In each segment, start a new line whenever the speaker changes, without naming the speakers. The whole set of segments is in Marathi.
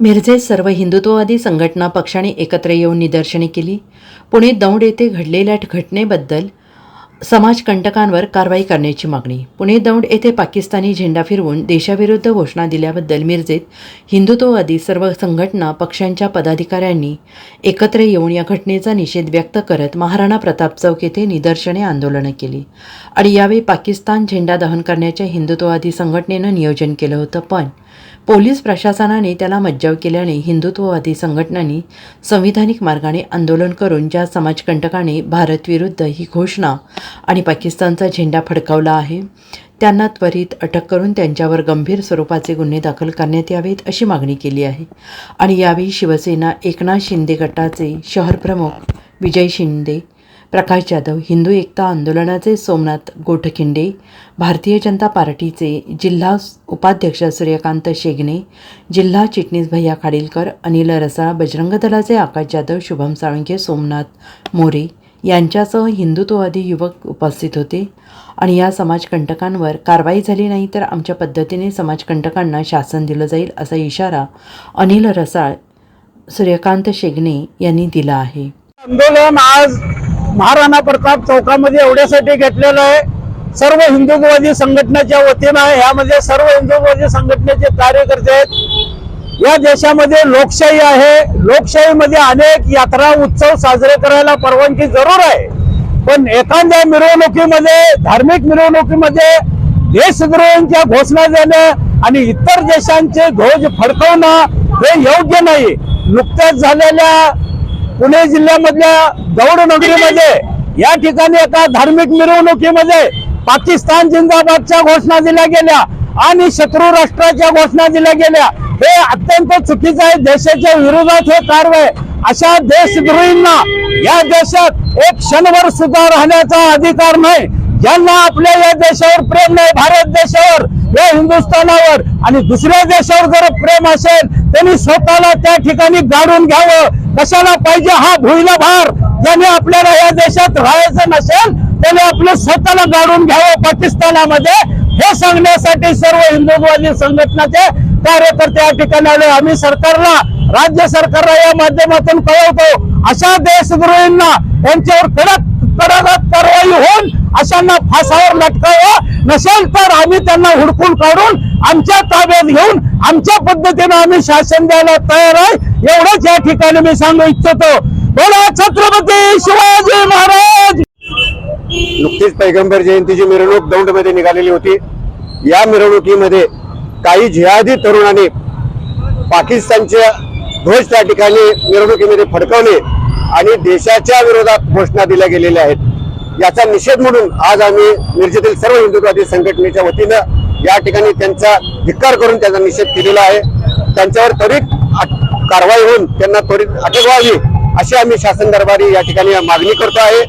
मिरजेत सर्व हिंदुत्ववादी संघटना पक्षाने एकत्र येऊन निदर्शने केली. पुणे दौंड येथे घडलेल्या घटनेबद्दल समाजकंटकांवर कारवाई करण्याची मागणी. पुणे दौंड येथे पाकिस्तानी झेंडा फिरवून देशाविरुद्ध घोषणा दिल्याबद्दल मिरजेत हिंदुत्ववादी सर्व संघटना पक्षांच्या पदाधिकाऱ्यांनी एकत्र येऊन या घटनेचा निषेध व्यक्त करत महाराणा प्रताप चौक येथे निदर्शने आंदोलनं केली. आणि यावेळी पाकिस्तान झेंडा दहन करण्याच्या हिंदुत्ववादी संघटनेनं नियोजन केलं होतं पण पोलीस प्रशासनाने त्याला मज्जाव केल्याने हिंदुत्ववादी संघटनांनी संविधानिक मार्गाने आंदोलन करून ज्या समाजकंटकाने भारतविरुद्ध ही घोषणा आणि पाकिस्तानचा झेंडा फडकावला आहे त्यांना त्वरित अटक करून त्यांच्यावर गंभीर स्वरूपाचे गुन्हे दाखल करण्यात यावेत अशी मागणी केली आहे. आणि यावेळी शिवसेना एकनाथ शिंदे गटाचे शहरप्रमुख विजय शिंदे प्रकाश जाधव हिंदू एकता आंदोलनाचे सोमनाथ गोठखिंडे भारतीय जनता पार्टीचे जिल्हा उपाध्यक्ष सूर्यकांत शेगणे जिल्हा चिटणीस भैया खाडीलकर अनिल रसाळ बजरंग दलाचे आकाश जाधव शुभम साळुंखे सोमनाथ मोरे यांच्यासह हिंदुत्ववादी युवक उपस्थित होते. आणि या समाजकंटकांवर कारवाई झाली नाही तर आमच्या पद्धतीने समाजकंटकांना शासन दिलं जाईल असा इशारा अनिल रसाळ सूर्यकांत शेगणे यांनी दिला आहे.
आंदोलन आज महाराणा प्रताप चौकामध्ये एवढ्यासाठी घेतलेलं आहे. सर्व हिंदुत्ववादी संघटनेच्या वतीनं यामध्ये सर्व हिंदुत्ववादी संघटनेचे कार्यकर्ते आहेत. या देशामध्ये लोकशाही आहे. लोकशाहीमध्ये अनेक यात्रा उत्सव साजरे करायला परवानगी जरूर आहे. पण एखाद्या मिरवणुकीमध्ये धार्मिक मिरवणुकीमध्ये देशद्रोहींच्या घोषणा देणं आणि इतर देशांचे ध्वज फडकवणं हे योग्य नाही. नुकत्याच झालेल्या पुणे जिल्ह्यामधल्या गौड नगरीमध्ये या ठिकाणी एका धार्मिक मिरवणुकीमध्ये पाकिस्तान जिंदाबादच्या घोषणा दिल्या गेल्या आणि शत्रू राष्ट्राच्या घोषणा दिल्या गेल्या. हे अत्यंत चुकीचं आहे. देशाच्या विरोधात हे कारवाई अशा देशद्रोहींना या देशात एक क्षणभर सुद्धा राहण्याचा अधिकार नाही. ज्यांना आपल्या या देशावर प्रेम नाही भारत देशावर या हिंदुस्थानावर आणि दुसऱ्या देशावर जर प्रेम असेल त्यांनी स्वतःला त्या ठिकाणी गाडून घ्यावं. कशाला पाहिजे हा भुईला भार? ज्याने आपल्याला या देशात राहायचं नसेल त्याने आपलं स्वतःला गाडून घ्यावं पाकिस्तानामध्ये. हे सांगण्यासाठी सर्व हिंदुत्ववादी संघटनाचे कार्यकर्ते या ठिकाणी आले. आम्ही सरकारला राज्य सरकारला या माध्यमातून कळवतो. अशा देशद्रोहींना यांच्यावर कडक कडक कारवाई होऊन अशांना फासावर लटकावं. नसेल तर आम्ही त्यांना हुडकून काढून आमच्या ताब्यात घेऊन आमच्या पद्धतीनं आम्ही शासन द्यायला तयार आहे. एवढंच या ठिकाणी मी सांगू इच्छितो. बोला छत्रपती शिवाजी महाराज!
नुकतीच पैगंबर जयंतीची मिरवणूक दौंडमध्ये निघालेली होती. या मिरवणुकीमध्ये काही जिहादी तरुणांनी पाकिस्तानचे ध्वज त्या ठिकाणी मिरवणुकीमध्ये फडकवले आणि देशाच्या विरोधात घोषणा दिल्या गेलेल्या आहेत. याचा निषेध म्हणून आज आम्ही मिरजेतील सर्व हिंदुत्ववादी संघटनेच्या वतीनं या ठिकाणी त्यांचा धिक्कार करून त्याचा निषेध केलेला आहे. त्यांच्यावर त्वरित कारवाई होऊन त्यांना त्वरित अटक व्हावी अशी आम्ही शासन दरबारी या ठिकाणी मागणी करतो आहे.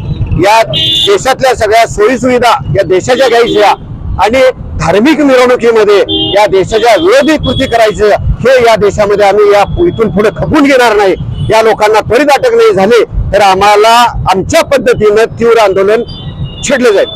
या देशातल्या सगळ्या सोयीसुविधा या देशाच्या घ्यायच्या आणि धार्मिक मिरवणुकीमध्ये या देशाच्या विरोधी कृती करायचं हे या देशामध्ये आम्ही या इथून पुढे खपून घेणार नाही. या लोकांना त्वरित अटक नाही झाली. तर आम्हाला आमच्या पद्धतीनं तीव्र आंदोलन छेडलं जाईल.